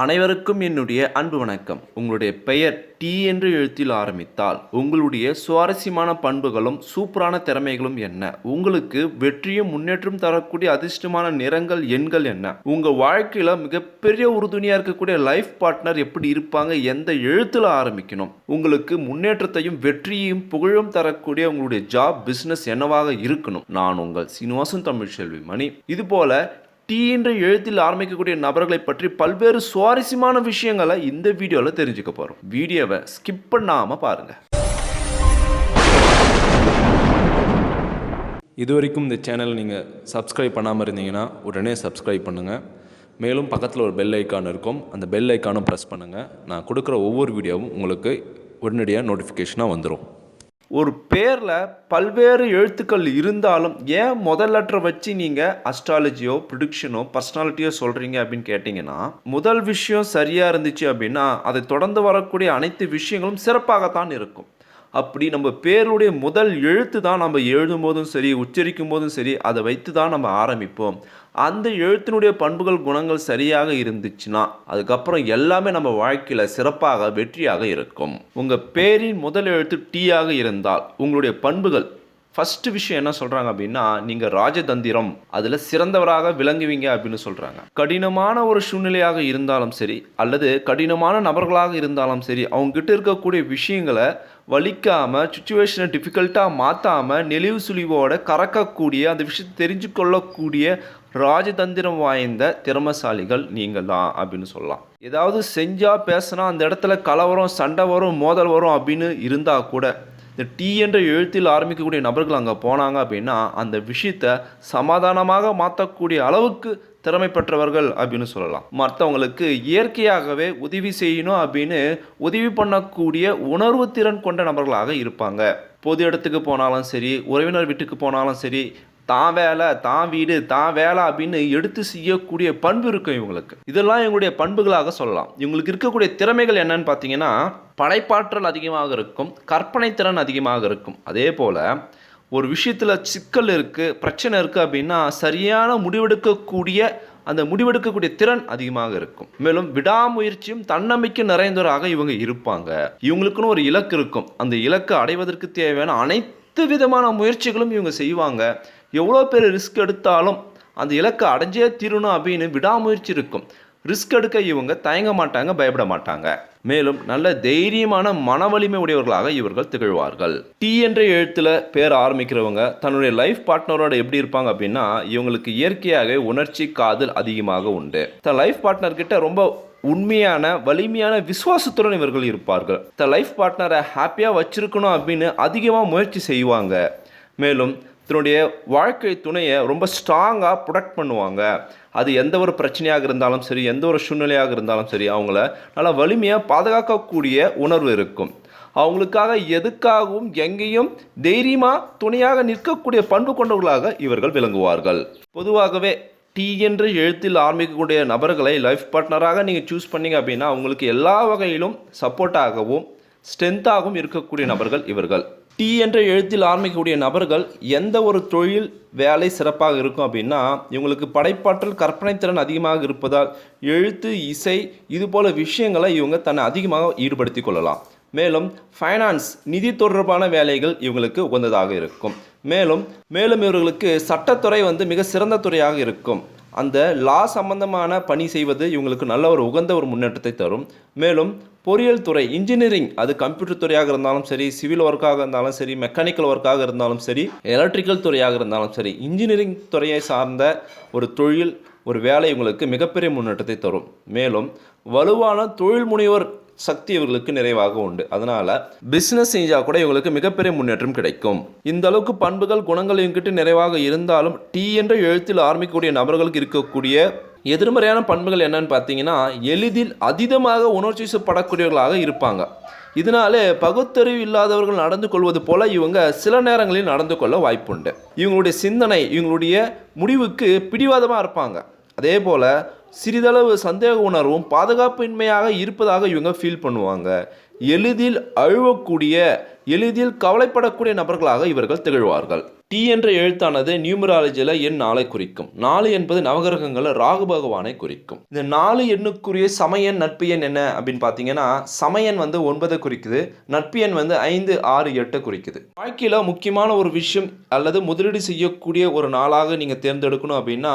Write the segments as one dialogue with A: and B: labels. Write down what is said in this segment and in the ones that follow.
A: அனைவருக்கும் என்னுடைய அன்பு வணக்கம். உங்களுடைய பெயர் டி என்று எழுத்தில் ஆரம்பித்தால் உங்களுடைய சுவாரஸ்யமான பண்புகளும் சூப்பரான திறமைகளும் என்ன? உங்களுக்கு வெற்றியும் முன்னேற்றம் தரக்கூடிய அதிர்ஷ்டமான நிறங்கள் எண்கள் என்ன? உங்க வாழ்க்கையில மிகப்பெரிய உறுதுணையா இருக்கக்கூடிய லைஃப் பார்ட்னர் எப்படி இருப்பாங்க? எந்த எழுத்துல ஆரம்பிக்கணும்? உங்களுக்கு முன்னேற்றத்தையும் வெற்றியையும் புகழும் தரக்கூடிய உங்களுடைய ஜாப் பிசினஸ் என்னவாக இருக்கணும்? நான் உங்கள் சீனிவாசன் தமிழ் செல்வி மணி. இது போல டி என்ற எழுத்தில் ஆரம்பிக்கக்கூடிய நபர்களை பற்றி பல்வேறு சுவாரஸ்யமான விஷயங்களை இந்த வீடியோவில் தெரிஞ்சுக்க போகிறோம் வீடியோவை ஸ்கிப் பண்ணாமல் பாருங்கள்
B: இது வரைக்கும் இந்த சேனல் நீங்கள் சப்ஸ்கிரைப் பண்ணாமல் இருந்தீங்கன்னா உடனே சப்ஸ்கிரைப் பண்ணுங்கள் மேலும் பக்கத்தில் ஒரு பெல் ஐக்கான் இருக்கும். அந்த பெல் ஐக்கானும் ப்ரெஸ் பண்ணுங்கள் நான் கொடுக்குற ஒவ்வொரு வீடியோவும் உங்களுக்கு உடனடியாக நோட்டிஃபிகேஷனாக வந்துடும்
A: ஒரு பேரில் பல்வேறு எழுத்துக்கள் இருந்தாலும் ஏன் முதல் லெட்டரை வச்சு நீங்கள் அஸ்ட்ராலஜியோ ப்ரிடிக்ஷனோ பர்சனாலிட்டியோ சொல்கிறீங்க அப்படின்னு கேட்டிங்கன்னா முதல் விஷயம் சரியாக இருந்துச்சு அப்படின்னா அதை தொடர்ந்து வரக்கூடிய அனைத்து விஷயங்களும் சிறப்பாகத்தான் இருக்கும். அப்படி நம்ம பேருடைய முதல் எழுத்து தான் நம்ம எழுதும் போதும் சரி உச்சரிக்கும் போதும் சரி அதை வைத்து தான் நம்ம ஆரம்பிப்போம். அந்த எழுத்தினுடைய பண்புகள் குணங்கள் சரியாக இருந்துச்சுன்னா அதுக்கப்புறம் எல்லாமே நம்ம வாழ்க்கையில் சிறப்பாக வெற்றியாக இருக்கும். உங்கள் பேரின் முதல் எழுத்து டீயாக இருந்தால் உங்களுடைய பண்புகள் ஃபஸ்ட்டு விஷயம் என்ன சொல்கிறாங்க அப்படின்னா நீங்கள் ராஜதந்திரம் அதில் சிறந்தவராக விளங்குவீங்க அப்படின்னு சொல்கிறாங்க கடினமான ஒரு சூழ்நிலையாக இருந்தாலும் சரி அல்லது கடினமான நபர்களாக இருந்தாலும் சரி அவங்ககிட்ட இருக்கக்கூடிய விஷயங்களை வலிக்காமல் சுச்சுவேஷனை டிஃபிகல்ட்டாக மாற்றாமல் நெளிவு சுழிவோட கறக்கக்கூடிய அந்த விஷயத்தை தெரிஞ்சு கொள்ளக்கூடிய ராஜதந்திரம் வாய்ந்த திறமசாலிகள் நீங்கள் தான் அப்படின்னு சொல்லலாம். ஏதாவது செஞ்சால் பேசினா அந்த இடத்துல கலவரம் சண்டை வரும் மோதல் வரும் அப்படின்னு இருந்தால் கூட இந்த டி என்ற எழுத்தில் ஆரம்பிக்கக்கூடிய நபர்கள் அங்கே போனாங்க அப்படின்னா அந்த விஷயத்தை சமாதானமாக மாற்றக்கூடிய அளவுக்கு திறமை பெற்றவர்கள் அப்படின்னு சொல்லலாம். மற்றவங்களுக்கு இயற்கையாகவே உதவி செய்யணும் அப்படின்னு உதவி பண்ணக்கூடிய உணர்வு திறன் கொண்ட நபர்களாக இருப்பாங்க. பொது இடத்துக்கு போனாலும் சரி உறவினர் வீட்டுக்கு போனாலும் சரி தான் வேலை தான் வீடு தான் வேலை அப்படின்னு எடுத்து செய்யக்கூடிய பண்பு இருக்கும் இவங்களுக்கு. இதெல்லாம் இவங்களுடைய பண்புகளாக சொல்லலாம். இவங்களுக்கு இருக்கக்கூடிய திறமைகள் என்னன்னு பார்த்தீங்கன்னா படைப்பாற்றல் அதிகமாக இருக்கும் கற்பனை திறன் அதிகமாக இருக்கும். அதே போல் ஒரு விஷயத்தில் சிக்கல் இருக்குது பிரச்சனை இருக்குது அப்படின்னா சரியான முடிவெடுக்கக்கூடிய அந்த முடிவெடுக்கக்கூடிய திறன் அதிகமாக இருக்கும். மேலும் விடாமுயற்சியும் தன்னம்பிக்கை நிறைந்தவராக இவங்க இருப்பாங்க. இவங்களுக்குன்னு ஒரு இலக்கு இருக்கும். அந்த இலக்கை அடைவதற்கு தேவையான அனைத்து விதமான முயற்சிகளும் இவங்க செய்வாங்க. எவ்வளோ பேர் ரிஸ்க் எடுத்தாலும் அந்த இலக்கை அடைஞ்சே தீரணும் அப்படின்னு விடாமுயற்சி இருக்கும். ரிஸ்க் எடுக்க இவங்க தயங்க மாட்டாங்க பயப்பட மாட்டாங்க. மேலும் நல்ல தைரியமான மன வலிமை உடையவர்களாக இவர்கள் திகழ்வார்கள். டி என்ற எழுத்தில் பேர் ஆரம்பிக்கிறவங்க தன்னுடைய லைஃப் பார்ட்னரோட எப்படி இருப்பாங்க அப்படின்னா இவங்களுக்கு இயற்கையாகவே உணர்ச்சி காதல் அதிகமாக உண்டு. தன் லைஃப் பார்ட்னர் கிட்ட ரொம்ப உண்மையான வலிமையான விசுவாசத்துடன் இவர்கள் இருப்பார்கள். த லைஃப் பார்ட்னரை ஹாப்பியாக வச்சிருக்கணும் அப்படின்னு அதிகமாக முயற்சி செய்வாங்க. மேலும் தன்னுடைய வாழ்க்கை துணையை ரொம்ப ஸ்ட்ராங்காக ப்ரொடெக்ட் பண்ணுவாங்க. அது எந்த ஒரு பிரச்சனையாக இருந்தாலும் சரி எந்த ஒரு சூழ்நிலையாக இருந்தாலும் சரி அவங்கள நல்லா வலிமையாக பாதுகாக்கக்கூடிய உணர்வு இருக்கும். அவங்களுக்காக எதுக்காகவும் எங்கேயும் தைரியமாக துணையாக நிற்கக்கூடிய பண்பு கொண்டவர்களாக இவர்கள் விளங்குவார்கள். பொதுவாகவே டி என்று எழுத்தில் ஆரம்பிக்கக்கூடிய நபர்களை லைஃப் பார்ட்னராக நீங்கள் சூஸ் பண்ணீங்க அப்படின்னா அவங்களுக்கு எல்லா வகையிலும் சப்போர்ட்டாகவும் ஸ்ட்ரென்த்தாகவும் இருக்கக்கூடிய நபர்கள் இவர்கள். டி என்ற எழுத்தில் ஆரம்பிக்கக்கூடிய நபர்கள் எந்த ஒரு தொழில் வேலை சிறப்பாக இருக்கும் அப்படின்னா இவங்களுக்கு படைப்பாற்றல் கற்பனை திறன் அதிகமாக இருப்பதால் எழுத்து இசை இது போல விஷயங்களை இவங்க தன்னை அதிகமாக ஈடுபடுத்தி கொள்ளலாம். மேலும் ஃபைனான்ஸ் நிதி தொடர்பான வேலைகள் இவங்களுக்கு உகந்ததாக இருக்கும். மேலும் மேலும் இவர்களுக்கு சட்டத்துறை வந்து மிக சிறந்த துறையாக இருக்கும். அந்த லா சம்பந்தமான பணி செய்வது இவங்களுக்கு நல்ல ஒரு உகந்த ஒரு முன்னேற்றத்தை தரும். மேலும் பொறியியல் துறை இன்ஜினியரிங் அது கம்ப்யூட்டர் துறையாக இருந்தாலும் சரி சிவில் ஒர்க்காக இருந்தாலும் சரி மெக்கானிக்கல் ஒர்க்காக இருந்தாலும் சரி எலக்ட்ரிக்கல் துறையாக இருந்தாலும் சரி இன்ஜினியரிங் துறையை சார்ந்த ஒரு தொழில் ஒரு வேலை இவங்களுக்கு மிகப்பெரிய முன்னேற்றத்தை தரும். மேலும் வலுவான தொழில் முனைவர் சக்தி இவர்களுக்கு நிறைவாக உண்டு. அதனால பிஸ்னஸ் செஞ்சால் கூட இவங்களுக்கு மிகப்பெரிய முன்னேற்றம் கிடைக்கும். இந்த அளவுக்கு பண்புகள் குணங்கள் இவங்கிட்ட நிறைவாக இருந்தாலும் டி என்ற எழுத்தில் ஆரம்பிக்கக்கூடிய நபர்களுக்கு இருக்கக்கூடிய எதிர்மறையான பண்புகள் என்னன்னு பார்த்தீங்கன்னா எளிதில் அதீதமாக உணர்ச்சிசப்படக்கூடியவர்களாக இருப்பாங்க. இதனாலே பகுத்தறிவு இல்லாதவர்கள் நடந்து கொள்வது போல இவங்க சில நேரங்களில் நடந்து கொள்ள வாய்ப்புண்டு. இவங்களுடைய சிந்தனை இவங்களுடைய முடிவுக்கு பிடிவாதமாக இருப்பாங்க. அதே போல் சிறிதளவு சந்தேக உணர்வும் பாதுகாப்பின்மையாக இருப்பதாக இவங்க ஃபீல் பண்ணுவாங்க. எளிதில் அழுவக்கூடிய எளிதில் கவலைப்படக்கூடிய நபர்களாக இவர்கள் திகழ்வார்கள். டி என்ற எழுத்தானது நியூமராலஜியில் எண் நாளை குறிக்கும். நாலு என்பது நவகிரகங்களில் ராகு பகவானை குறிக்கும். இந்த நாலு எண்ணுக்குரிய சமயன் நட்பு எண் என்ன அப்படின்னு பார்த்தீங்கன்னா சமயன் வந்து ஒன்பதை குறிக்குது நட்பு எண் வந்து ஐந்து ஆறு எட்டை குறிக்குது. வாழ்க்கையில் முக்கியமான ஒரு விஷயம் அல்லது முதலீடு செய்யக்கூடிய ஒரு நாளாக நீங்கள் தேர்ந்தெடுக்கணும் அப்படின்னா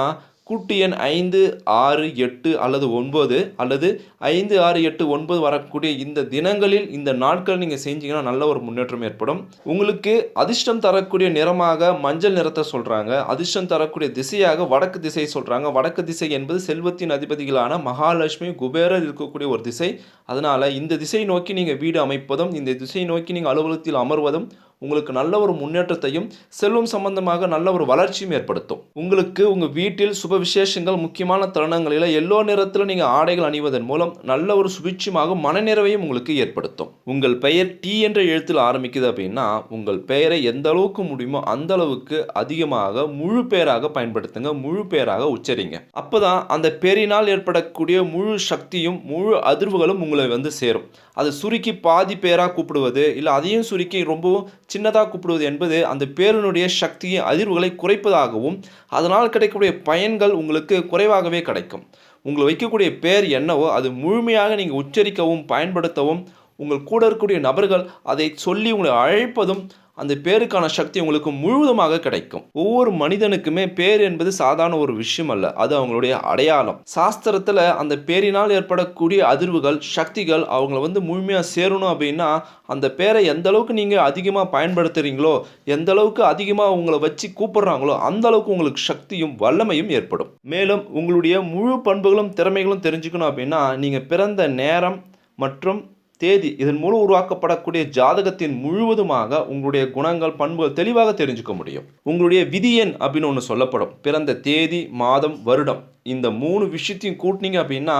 A: கூட்டு எண் ஐந்து ஆறு எட்டு அல்லது ஒன்பது அல்லது ஐந்து ஆறு எட்டு ஒன்பது வரக்கூடிய இந்த தினங்களில் இந்த நாட்கள் நீங்கள் செஞ்சீங்கன்னா நல்ல ஒரு முன்னேற்றம் ஏற்படும். உங்களுக்கு அதிர்ஷ்டம் தரக்கூடிய நிறமாக மஞ்சள் நிறத்தை சொல்கிறாங்க அதிர்ஷ்டம் தரக்கூடிய திசையாக வடக்கு திசை சொல்கிறாங்க வடக்கு திசை என்பது செல்வத்தின் அதிபதிகளான மகாலட்சுமி குபேரர் இருக்கக்கூடிய ஒரு திசை. அதனால் இந்த திசை நோக்கி நீங்கள் வீடு அமைப்பதும் இந்த திசை நோக்கி நீங்கள் அலுவலகத்தில் அமர்வதும் உங்களுக்கு நல்ல ஒரு முன்னேற்றத்தையும் செல்வம் சம்பந்தமாக நல்ல ஒரு வளர்ச்சியும் ஏற்படுத்தும். உங்களுக்கு உங்கள் வீட்டில் சுப விசேஷங்கள் முக்கியமான தருணங்களில் எல்லோ நிறத்தில் நீங்கள் ஆடைகள் அணிவதன் மூலம் நல்ல ஒரு சுபிட்சமாகவும் மனநிறைவையும் உங்களுக்கு ஏற்படுத்தும். உங்கள் பெயர் டி என்ற எழுத்தில் ஆரம்பிக்குது அப்படின்னா உங்கள் பெயரை எந்த அளவுக்கு முடியுமோ அந்த அளவுக்கு அதிகமாக முழு பெயராக பயன்படுத்துங்க முழு பெயராக உச்சரிங்க. அப்போதான் அந்த பெயரினால் ஏற்படக்கூடிய முழு சக்தியும் முழு அதிர்வுகளும் உங்களை வந்து சேரும். அது சுருக்கி பாதி பேராக கூப்பிடுவது இல்லை அதையும் சுருக்கி ரொம்பவும் சின்னதாக கூப்பிடுவது என்பது அந்த பேரினுடைய சக்தியின் அதிர்வுகளை குறைப்பதாகவும் அதனால் கிடைக்கக்கூடிய பயன்கள் உங்களுக்கு குறைவாகவே கிடைக்கும். உங்களை வைக்கக்கூடிய பேர் என்னவோ அது முழுமையாக நீங்கள் உச்சரிக்கவும் பயன்படுத்தவும் உங்கள் கூட இருக்கக்கூடிய நபர்கள் அதை சொல்லி உங்களை அழைப்பதும் அந்த பேருக்கான சக்தி உங்களுக்கு முழுவதுமாக கிடைக்கும். ஒவ்வொரு மனிதனுக்குமே பேர் என்பது சாதாரண ஒரு விஷயம் அல்ல அது அவங்களுடைய அடையாளம். சாஸ்திரத்தில் அந்த பேரினால் ஏற்படக்கூடிய அதிர்வுகள் சக்திகள் அவங்கள வந்து முழுமையாக சேரணும் அப்படின்னா அந்த பேரை எந்த அளவுக்கு நீங்கள் அதிகமாக பயன்படுத்துகிறீங்களோ எந்த அளவுக்கு அதிகமாக உங்களை வச்சு கூப்பிடுறாங்களோ அந்த அளவுக்கு உங்களுக்கு சக்தியும் வல்லமையும் ஏற்படும். மேலும் உங்களுடைய முழு பண்புகளும் திறமைகளும் தெரிஞ்சுக்கணும் அப்படின்னா நீங்கள் பிறந்த நேரம் மற்றும் தேதி இதன் மூலம் உருவாக்கப்படக்கூடிய ஜாதகத்தின் முழுவதுமாக உங்களுடைய குணங்கள் பண்புகள் தெளிவாக தெரிஞ்சுக்க முடியும். உங்களுடைய விதி எண் அப்படின்னு ஒன்று சொல்லப்படும். பிறந்த தேதி மாதம் வருடம். இந்த மூணு விஷயத்தையும் கூட்டினீங்க அப்படின்னா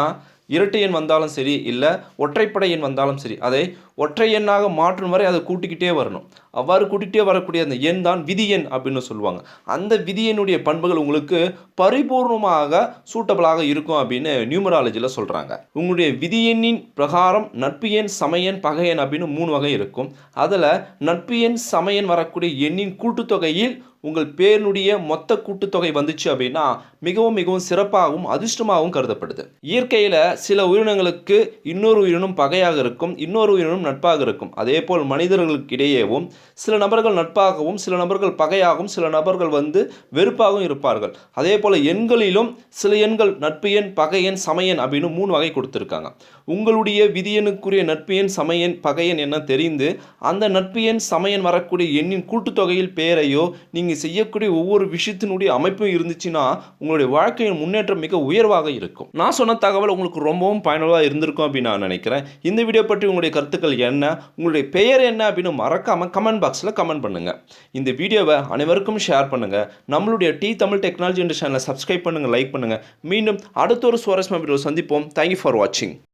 A: இரட்டை எண் வந்தாலும் சரி இல்லை ஒற்றைப்படை எண் வந்தாலும் சரி அதை ஒற்றை எண்ணாக மாற்றும் வரை அதை கூட்டிக்கிட்டே வரணும். அவ்வாறு கூட்டிகிட்டே வரக்கூடிய அந்த எண் தான் விதி எண் அப்படின்னு சொல்லுவாங்க. அந்த விதி எண்ணுடைய பண்புகள் உங்களுக்கு பரிபூர்ணமாக சூட்டபிளாக இருக்கும் அப்படின்னு நியூமராலஜியில் சொல்கிறாங்க உங்களுடைய விதி எண்ணின் பிரகாரம் நட்பு எண் சமயன் பகையன் அப்படின்னு மூணு வகை இருக்கும். அதில் நட்பு எண் சமயன் வரக்கூடிய எண்ணின் கூட்டுத்தொகையில் உங்கள் பேரினுடைய மொத்த கூட்டுத்தொகை வந்துச்சு அப்படின்னா மிகவும் மிகவும் சிறப்பாகவும் அதிர்ஷ்டமாகவும் கருதப்படுது. இயற்கையில் சில உயிரினங்களுக்கு இன்னொரு உயிரினம் பகையாக இருக்கும். இன்னொரு உயிரினம் நட்பாக இருக்கும். அதே போல் மனிதர்களுக்கு இடையேவும் சில நபர்கள் நட்பாகவும் சில நபர்கள் பகையாகவும் சில நபர்கள் வந்து வெறுப்பாகவும் இருப்பார்கள். அதே போல் எண்களிலும் சில எண்கள் நட்பு எண் பகை எண் அப்படின்னு மூணு வகை கொடுத்துருக்காங்க. உங்களுடைய விதியனுக்குரிய நட்பு எண் சமையன் பகையன் என்ன தெரிந்து அந்த நட்பு எண் சமயன் வரக்கூடிய எண்ணின் கூட்டுத்தொகையில் பெயரையோ நீங்கள் செய்யக்கூடிய ஒவ்வொரு விஷயத்தினுடைய அமைப்பும் இருந்துச்சுன்னா உங்களுடைய வாழ்க்கையின் முன்னேற்றம் மிக உயர்வாக இருக்கும். நான் சொன்ன தகவல் உங்களுக்கு ரொம்பவும் பயனுள்ளதாக இருந்திருக்கும் அப்படின்னு நான் நினைக்கிறேன். இந்த வீடியோ பற்றி உங்களுடைய கருத்துக்கள் என்ன உங்களுடைய பெயர் என்ன அப்படின்னு மறக்காமல் கமெண்ட் பாக்ஸில் கமெண்ட் பண்ணுங்கள் இந்த வீடியோவை அனைவருக்கும் ஷேர் பண்ணுங்கள் நம்மளுடைய டி தமிழ் டெக்னாலஜி என்ற சேனலை சப்ஸ்கிரைப் பண்ணுங்கள் லைக் பண்ணுங்கள் மீண்டும் அடுத்த ஒரு சுவாரஸ்யமாக வீடியோ சந்திப்போம். தேங்க்யூ ஃபார் வாட்சிங்